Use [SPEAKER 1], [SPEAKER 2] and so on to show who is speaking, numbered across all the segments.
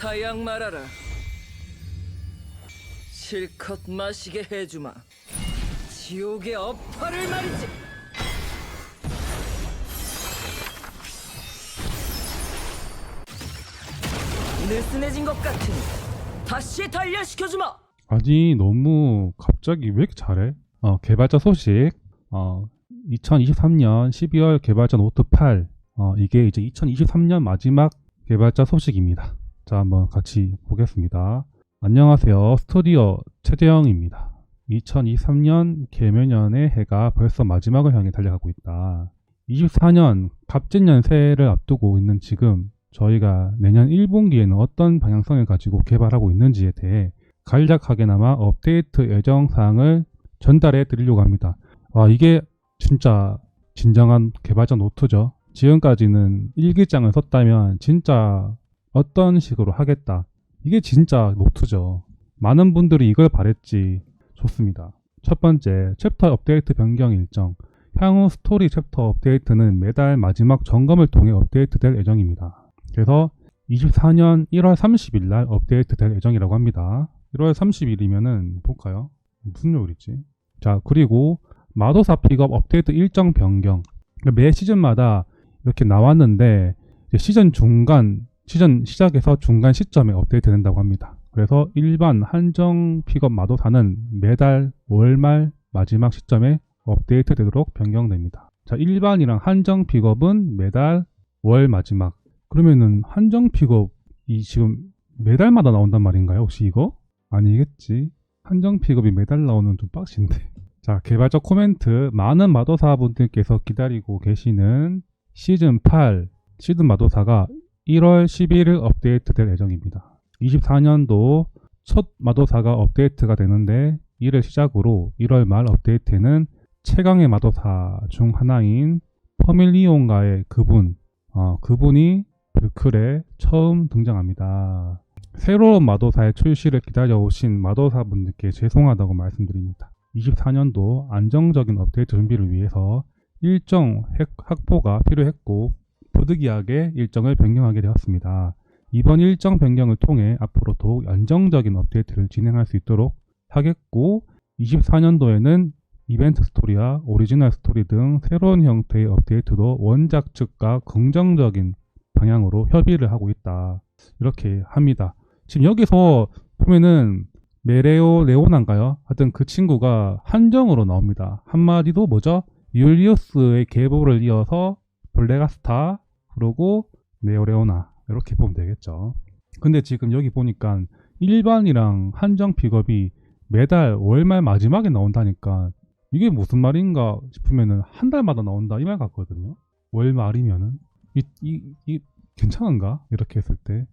[SPEAKER 1] 사양 말아라. 실컷 마시게 해주마. 지옥의 업화를 말이지. 느슨해진 것 같으니 다시 단련시켜주마.
[SPEAKER 2] 아니 너무 갑자기 왜 이렇게 잘해? 어, 개발자 소식. 어, 2023년 12월 개발자 노트 8. 어, 이게 이제 2023년 마지막 개발자 소식입니다. 자, 한번 같이 보겠습니다. 안녕하세요. 스튜디오 최재영입니다. 2023년 개면연의 해가 벌써 마지막을 향해 달려가고 있다. 24년 갑진년 새해를 앞두고 있는 지금 저희가 내년 1분기에는 어떤 방향성을 가지고 개발하고 있는지에 대해 간략하게나마 업데이트 예정 사항을 전달해 드리려고 합니다. 아, 이게 진짜 진정한 개발자 노트죠. 지금까지는 일기장을 썼다면 진짜 어떤 식으로 하겠다. 이게 진짜 노트죠. 많은 분들이 이걸 바랬지. 좋습니다. 첫 번째, 챕터 업데이트 변경 일정. 향후 스토리 챕터 업데이트는 매달 마지막 점검을 통해 업데이트될 예정입니다. 그래서 24년 1월 30일 날 업데이트될 예정이라고 합니다. 1월 30일이면은 볼까요? 무슨 요일이지? 자, 그리고 마도사 픽업 업데이트 일정 변경. 그러니까 매 시즌마다 이렇게 나왔는데 시즌 중간, 시즌 시작에서 중간 시점에 업데이트 된다고 합니다. 그래서 일반 한정 픽업 마도사는 매달 월말 마지막 시점에 업데이트 되도록 변경됩니다. 자, 일반이랑 한정 픽업은 매달 월 마지막. 그러면은 한정 픽업이 지금 매달마다 나온단 말인가요? 혹시 이거? 아니겠지. 한정 픽업이 매달 나오는 좀 빡신데. 자, 개발자 코멘트. 많은 마도사분들께서 기다리고 계시는 시즌 8 시즌 마도사가 1월 11일 업데이트 될 예정입니다. 24년도 첫 마도사가 업데이트가 되는데 이를 시작으로 1월 말 업데이트에는 최강의 마도사 중 하나인 퍼밀리온가의 그분, 어, 그분이 브클에 처음 등장합니다. 새로운 마도사의 출시를 기다려오신 마도사분들께 죄송하다고 말씀드립니다. 24년도 안정적인 업데이트 준비를 위해서 일정 핵- 확보가 필요했고 부득이하게 일정을 변경하게 되었습니다. 이번 일정 변경을 통해 앞으로 더욱 안정적인 업데이트를 진행할 수 있도록 하겠고 24년도에는 이벤트 스토리와 오리지널 스토리 등 새로운 형태의 업데이트도 원작 측과 긍정적인 방향으로 협의를 하고 있다. 이렇게 합니다. 지금 여기서 보면은 메레오 레오나인가요? 하여튼 그 친구가 한정으로 나옵니다. 한마디도 뭐죠? 율리우스의 계보를 이어서 블레가스타 그리고 네오레오나 이렇게 보면 되겠죠. 근데 지금 여기 보니까 일반이랑 한정 픽업이 매달 월말 마지막에 나온다니까 이게 무슨 말인가 싶으면은 한 달마다 나온다 이 말 같거든요. 월말이면은 이, 이, 이 괜찮은가? 이렇게 했을 때.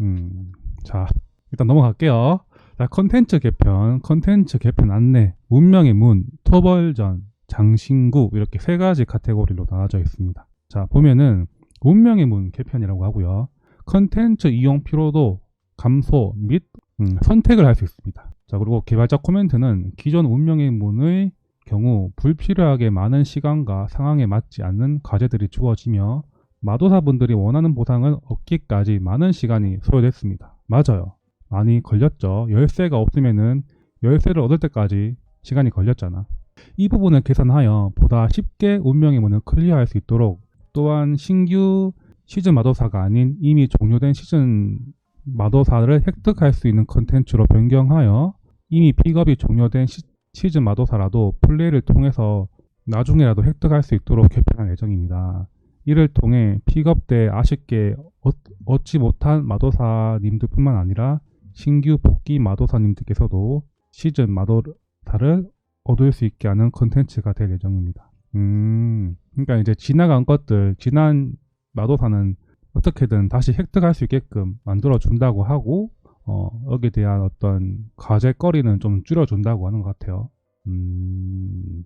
[SPEAKER 2] 음, 자, 일단 넘어갈게요. 자, 컨텐츠 개편, 컨텐츠 개편 안내, 운명의 문, 토벌전, 장신구 이렇게 세 가지 카테고리로 나눠져 있습니다. 자, 보면은 운명의 문 개편이라고 하고요. 컨텐츠 이용 피로도 감소 및 음, 선택을 할 수 있습니다. 자, 그리고 개발자 코멘트는 기존 운명의 문의 경우 불필요하게 많은 시간과 상황에 맞지 않는 과제들이 주어지며 마도사분들이 원하는 보상을 얻기까지 많은 시간이 소요됐습니다. 맞아요. 많이 걸렸죠. 열쇠가 없으면은 열쇠를 얻을 때까지 시간이 걸렸잖아. 이 부분을 계산하여 보다 쉽게 운명의 문을 클리어할 수 있도록 또한 신규 시즌 마도사가 아닌 이미 종료된 시즌 마도사를 획득할 수 있는 컨텐츠로 변경하여 이미 픽업이 종료된 시, 시즌 마도사라도 플레이를 통해서 나중에라도 획득할 수 있도록 개편할 예정입니다. 이를 통해 픽업 때 아쉽게 얻- 얻지 못한 마도사님들 뿐만 아니라 신규 복귀 마도사님들께서도 시즌 마도사를 얻을 수 있게 하는 컨텐츠가 될 예정입니다. 음, 그러니까 이제 지나간 것들, 지난 마도사는 어떻게든 다시 획득할 수 있게끔 만들어 준다고 하고, 어, 여기에 대한 어떤 과제거리는 좀 줄여준다고 하는 것 같아요. 음,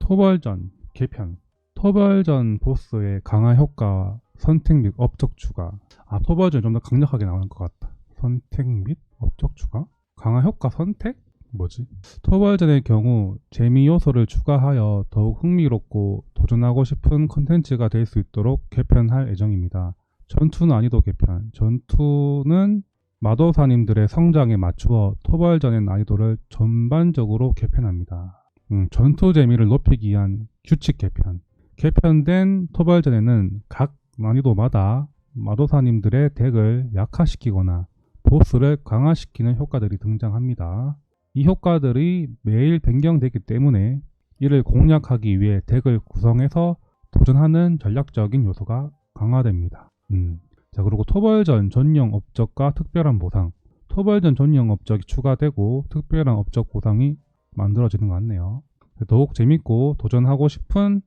[SPEAKER 2] 토벌전 개편. 토벌전 보스의 강화 효과, 선택 및 업적 추가. 아, 토벌전 좀 더 강력하게 나오는 것 같다. 선택 및 업적 추가? 강화 효과 선택? 뭐지? 토벌전의 경우 재미 요소를 추가하여 더욱 흥미롭고 도전하고 싶은 컨텐츠가 될 수 있도록 개편할 예정입니다. 전투 난이도 개편. 전투는 마도사님들의 성장에 맞추어 토벌전의 난이도를 전반적으로 개편합니다. 음, 전투 재미를 높이기 위한 규칙 개편. 개편된 토벌전에는 각 난이도마다 마도사님들의 덱을 약화시키거나 보스를 강화시키는 효과들이 등장합니다. 이 효과들이 매일 변경되기 때문에 이를 공략하기 위해 덱을 구성해서 도전하는 전략적인 요소가 강화됩니다. 음. 자, 그리고 토벌전 전용 업적과 특별한 보상. 토벌전 전용 업적이 추가되고 특별한 업적 보상이 만들어지는 것 같네요. 더욱 재밌고 도전하고 싶은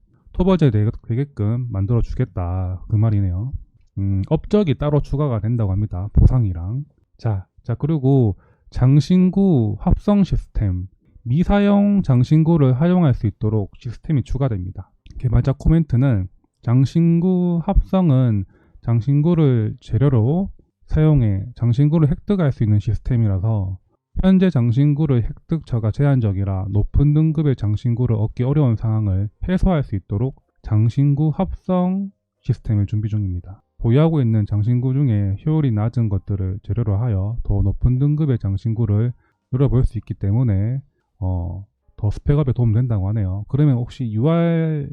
[SPEAKER 2] 되- 되게끔 만들어 주겠다. 그 말이네요. 음, 업적이 따로 추가가 된다고 합니다. 보상이랑. 자, 자, 그리고 장신구 합성 시스템. 미사용 장신구를 활용할 수 있도록 시스템이 추가됩니다. 개발자 코멘트는 장신구 합성은 장신구를 재료로 사용해 장신구를 획득할 수 있는 시스템이라서 현재 장신구를 획득처가 제한적이라 높은 등급의 장신구를 얻기 어려운 상황을 해소할 수 있도록 장신구 합성 시스템을 준비 중입니다. 보유하고 있는 장신구 중에 효율이 낮은 것들을 재료로 하여 더 높은 등급의 장신구를 누려볼 수 있기 때문에 어, 더 스펙업에 도움된다고 하네요. 그러면 혹시 UR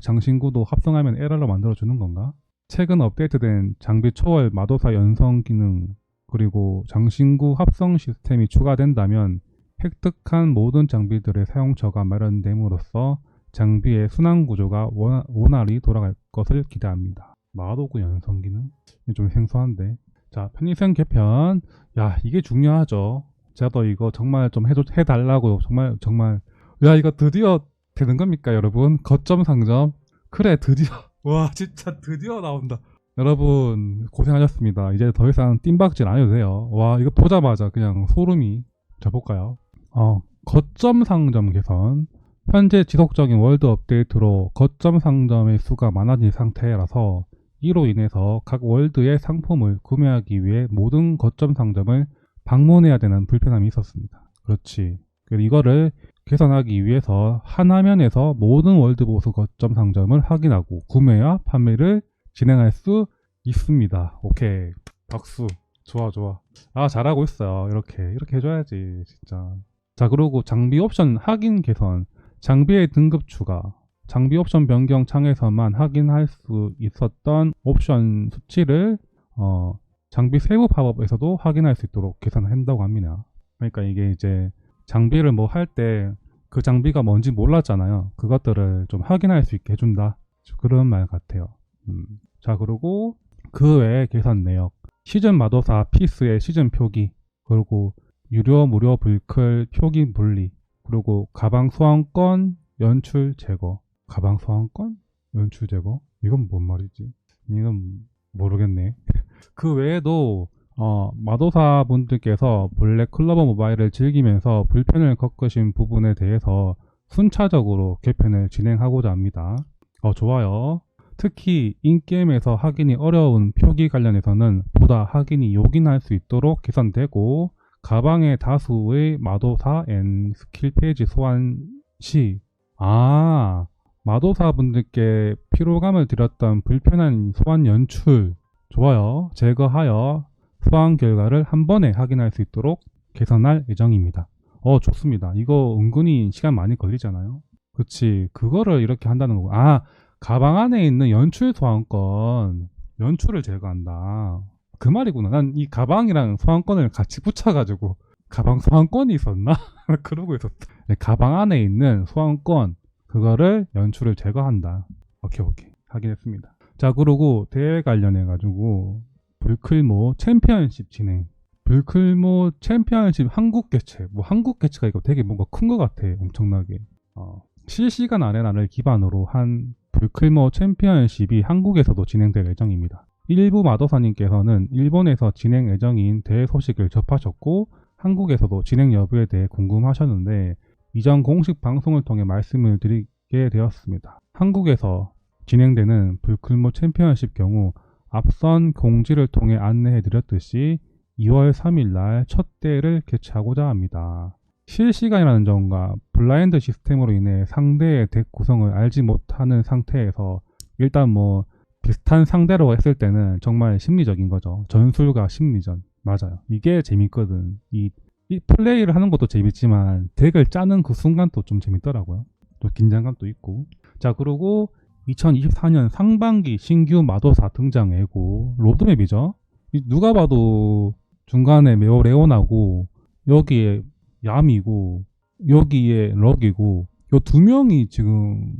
[SPEAKER 2] 장신구도 합성하면 에러로 만들어주는 건가? 최근 업데이트된 장비 초월 마도사 연성 기능 그리고 장신구 합성 시스템이 추가된다면 획득한 모든 장비들의 사용처가 마련됨으로써 장비의 순환 구조가 원- 원활히 돌아갈 것을 기대합니다. 마도구 연성 기능? 이게 좀 생소한데. 자, 편의성 개편. 야, 이게 중요하죠. 또 이거 정말 좀 해줘, 해달라고 정말 정말 야 이거 드디어 되는 겁니까 여러분 거점 상점 그래 드디어 와 진짜 드디어 나온다 여러분 고생하셨습니다 이제 더 이상 뜀박질 안 해도 돼요 와 이거 보자마자 그냥 소름이 자 볼까요 어 거점 상점 개선 현재 지속적인 월드 업데이트로 거점 상점의 수가 많아진 상태라서 이로 인해서 각 월드의 상품을 구매하기 위해 모든 거점 상점을 방문해야 되는 불편함이 있었습니다. 그렇지. 이거를 개선하기 위해서 한 화면에서 모든 월드보스 거점 상점을 확인하고 구매와 판매를 진행할 수 있습니다. 오케이. 박수. 좋아, 좋아. 아, 잘하고 있어요. 이렇게. 이렇게 해줘야지, 진짜. 자, 그리고 장비 옵션 확인 개선. 장비의 등급 추가. 장비 옵션 변경 창에서만 확인할 수 있었던 옵션 수치를 어, 장비 세부 팝업에서도 확인할 수 있도록 개선한다고 합니다. 그러니까 이게 이제 장비를 뭐 할 때 그 장비가 뭔지 몰랐잖아요. 그것들을 좀 확인할 수 있게 해준다. 그런 말 같아요. 음. 자, 그리고 그 외에 개선 내역. 시즌 마도사 피스의 시즌 표기. 그리고 유료 무료 불클 표기 분리. 그리고 가방 소환권 연출 제거. 가방 소환권 연출 제거? 이건 뭔 말이지? 이건 모르겠네. 그 외에도 어, 마도사 분들께서 블랙 클로버 모바일을 즐기면서 불편을 겪으신 부분에 대해서 순차적으로 개편을 진행하고자 합니다. 어, 좋아요. 특히 인게임에서 확인이 어려운 표기 관련해서는 보다 확인이 요긴할 수 있도록 개선되고 가방의 다수의 마도사 앤 스킬 페이지 소환 시 아, 마도사 분들께 피로감을 드렸던 불편한 소환 연출 좋아요. 제거하여 소환 결과를 한 번에 확인할 수 있도록 개선할 예정입니다. 어, 좋습니다. 이거 은근히 시간 많이 걸리잖아요. 그치. 그거를 이렇게 한다는 거고. 아, 가방 안에 있는 연출 소환권. 연출을 제거한다. 그 말이구나. 난 이 가방이랑 소환권을 같이 붙여가지고, 가방 소환권이 있었나? 그러고 있었어. 네, 가방 안에 있는 소환권, 그거를 연출을 제거한다. 오케이, 오케이. 확인했습니다. 자, 그리고 대회 관련해 가지고, 불클모 챔피언십 진행. 불클모 챔피언십 한국 개최. 뭐 한국 개최가 이거 되게 뭔가 큰 것 같아. 엄청나게. 어, 실시간 아레나를 기반으로 한 불클모 챔피언십이 한국에서도 진행될 예정입니다. 일부 마도사님께서는 일본에서 진행 예정인 대회 소식을 접하셨고 한국에서도 진행 여부에 대해 궁금하셨는데 이전 공식 방송을 통해 말씀을 드리게 되었습니다. 한국에서 진행되는 불클모 챔피언십 경우 앞선 공지를 통해 안내해 드렸듯이 2월 3일 날 첫 대회를 개최하고자 합니다. 실시간이라는 점과 블라인드 시스템으로 인해 상대의 덱 구성을 알지 못하는 상태에서 일단 뭐 비슷한 상대로 했을 때는 정말 심리적인 거죠. 전술과 심리전. 맞아요. 이게 재밌거든. 이, 이 플레이를 하는 것도 재밌지만 덱을 짜는 그 순간도 좀 재밌더라고요. 또 긴장감도 있고. 자, 그리고 2024년 상반기 신규 마도사 등장해고 로드맵이죠. 이 누가 봐도 중간에 메오 레오나고 여기에 얌이고 여기에 럭이고 요 두 명이 지금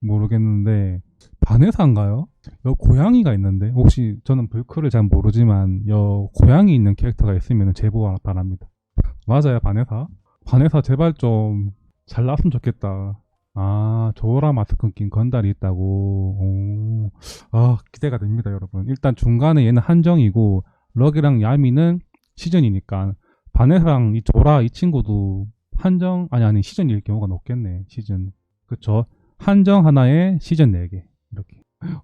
[SPEAKER 2] 모르겠는데 바네사인가요? 여 고양이가 있는데 혹시 저는 불크를 잘 모르지만 여 고양이 있는 캐릭터가 있으면 제보 바랍니다. 맞아요 바네사. 바네사 제발 좀 잘 나왔으면 좋겠다. 아 조라 마스크 낀 건달이 있다고. 오. 아 기대가 됩니다 여러분. 일단 중간에 얘는 한정이고 럭이랑 야미는 시즌이니까 바네사랑 이 조라 이 친구도 한정 아니 아니 시즌일 경우가 높겠네 시즌. 그쵸? 한정 하나에 시즌 4개 이렇게.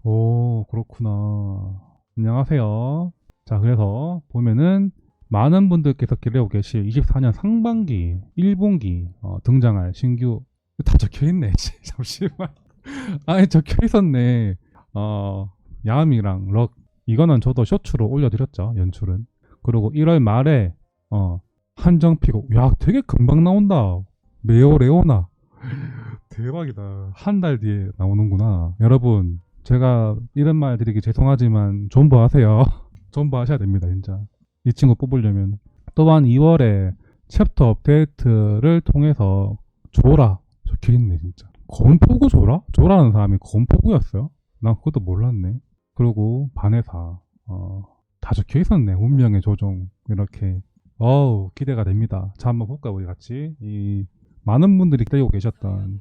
[SPEAKER 2] 오 그렇구나. 안녕하세요. 자 그래서 보면은 많은 분들께서 기대하고 계실 24년 상반기 1분기 어, 등장할 신규 다 적혀있네 잠시만. 아니 적혀있었네. 어 야미랑 럭. 이거는 저도 쇼츠로 올려드렸죠 연출은. 그리고 1월 말에 어 한정피고. 야 되게 금방 나온다. 메오 레오나. 대박이다. 한 달 뒤에 나오는구나. 여러분 제가 이런 말 드리기 죄송하지만 존버하세요. 존버하셔야 됩니다 진짜. 이 친구 뽑으려면. 또한 2월에 챕터 업데이트를 통해서 조라. 적혀있네 진짜. 건포구 조라? 조라는 사람이 건포구였어요? 난 그것도 몰랐네. 그리고 반해사. 어, 다 적혀 있었네 운명의 조종. 이렇게. 어우 기대가 됩니다. 자 한번 볼까 우리 같이? 이 많은 분들이 기다리고 계셨던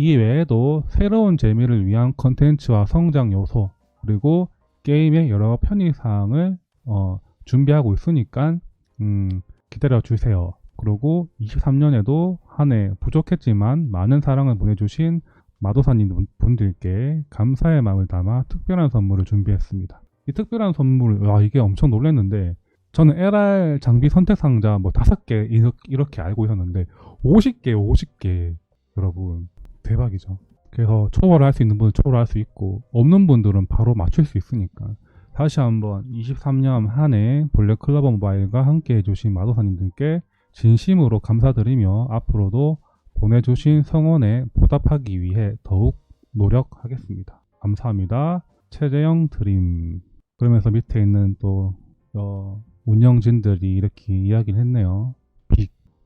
[SPEAKER 2] 이 외에도 새로운 재미를 위한 컨텐츠와 성장 요소 그리고 게임의 여러 편의사항을 어, 준비하고 있으니까 음, 기다려 주세요. 그리고 23년에도 한 해 부족했지만 많은 사랑을 보내주신 마도사님 분- 분들께 감사의 마음을 담아 특별한 선물을 준비했습니다. 이 특별한 선물, 와 이게 엄청 놀랐는데 저는 LR 장비 선택 상자 뭐 다섯 개 이렇게 알고 있었는데 50개, 50개 여러분 대박이죠. 그래서 초월을 할 수 있는 분은 초월할 수 있고 없는 분들은 바로 맞출 수 있으니까 다시 한번 23년 한 해 블랙클로버 모바일과 함께 해주신 마도사님들께 진심으로 감사드리며 앞으로도 보내주신 성원에 보답하기 위해 더욱 노력하겠습니다. 감사합니다. 최재영 드림. 그러면서 밑에 있는 또 어, 운영진들이 이렇게 이야기를 했네요.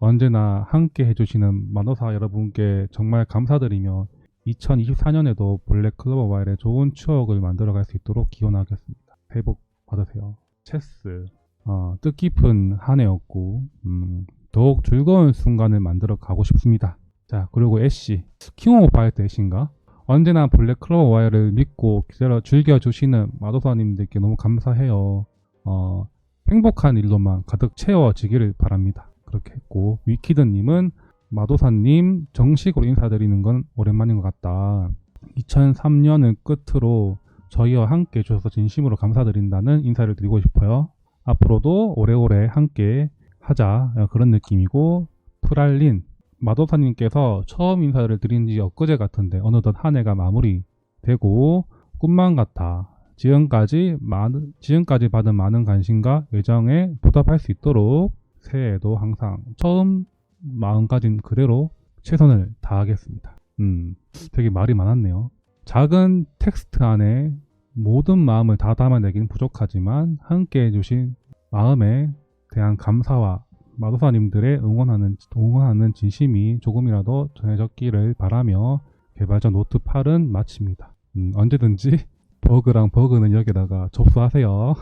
[SPEAKER 2] 빅. 언제나 함께 해주시는 마도사 여러분께 정말 감사드리며 2024년에도 블랙 클로버 모바일의 좋은 추억을 만들어갈 수 있도록 기원하겠습니다. 회복 받으세요. 체스 어, 뜻깊은 한 해였고 음, 더욱 즐거운 순간을 만들어 가고 싶습니다. 자 그리고 애쉬 킹 오브 파이터 애쉬인가? 언제나 블랙 클로버 와이를 믿고 기다려 즐겨주시는 마도사님들께 너무 감사해요. 어, 행복한 일로만 가득 채워지기를 바랍니다. 그렇게 했고 위키드님은 마도사님 정식으로 인사드리는 건 오랜만인 것 같다. 2003년을 끝으로 저희와 함께 해주셔서 진심으로 감사드린다는 인사를 드리고 싶어요. 앞으로도 오래오래 함께 하자 어, 그런 느낌이고 프랄린 마도사님께서 처음 인사를 드린 지 엊그제 같은데 어느덧 한 해가 마무리되고 꿈만 같아 지금까지 많은 지금까지 받은 많은 관심과 애정에 보답할 수 있도록 새해에도 항상 처음 마음가진 그대로 최선을 다하겠습니다. 음, 되게 말이 많았네요. 작은 텍스트 안에 모든 마음을 다 담아내긴 부족하지만 함께 해주신 마음에 대한 감사와 마도사님들의 응원하는, 응원하는 진심이 조금이라도 전해졌기를 바라며 개발자 노트 8은 마칩니다. 음, 언제든지 버그랑 버그는 여기다가 접수하세요.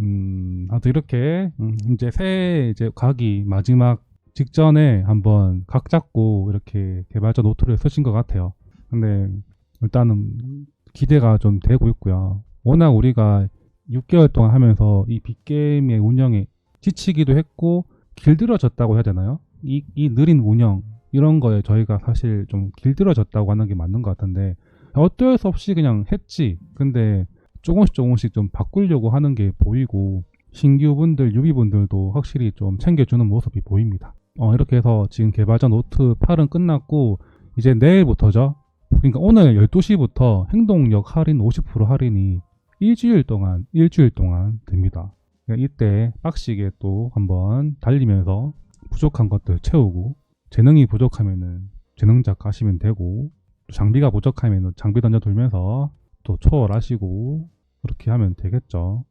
[SPEAKER 2] 음, 아무튼 이렇게 음, 이제 새해 이제 가기 마지막 직전에 한번 각 잡고 이렇게 개발자 노트를 쓰신 것 같아요. 근데 일단은 기대가 좀 되고 있고요. 워낙 우리가 6개월 동안 하면서 이 빅게임의 운영에 지치기도 했고 길들어졌다고 해야 되나요? 이, 이 느린 운영 이런 거에 저희가 사실 좀 길들어졌다고 하는 게 맞는 것 같은데 어쩔 수 없이 그냥 했지. 근데 조금씩 조금씩 좀 바꾸려고 하는 게 보이고 신규분들, 유비분들도 확실히 좀 챙겨주는 모습이 보입니다. 어, 이렇게 해서 지금 개발자 노트 8은 끝났고 이제 내일부터죠. 그러니까 오늘 12시부터 행동력 할인 50% 할인이 일주일 동안 일주일 동안 됩니다. 그러니까 이때 빡시게 또 한번 달리면서 부족한 것들 채우고 재능이 부족하면은 재능작 가시면 되고 또 장비가 부족하면은 장비 던져 돌면서 또 초월하시고 그렇게 하면 되겠죠.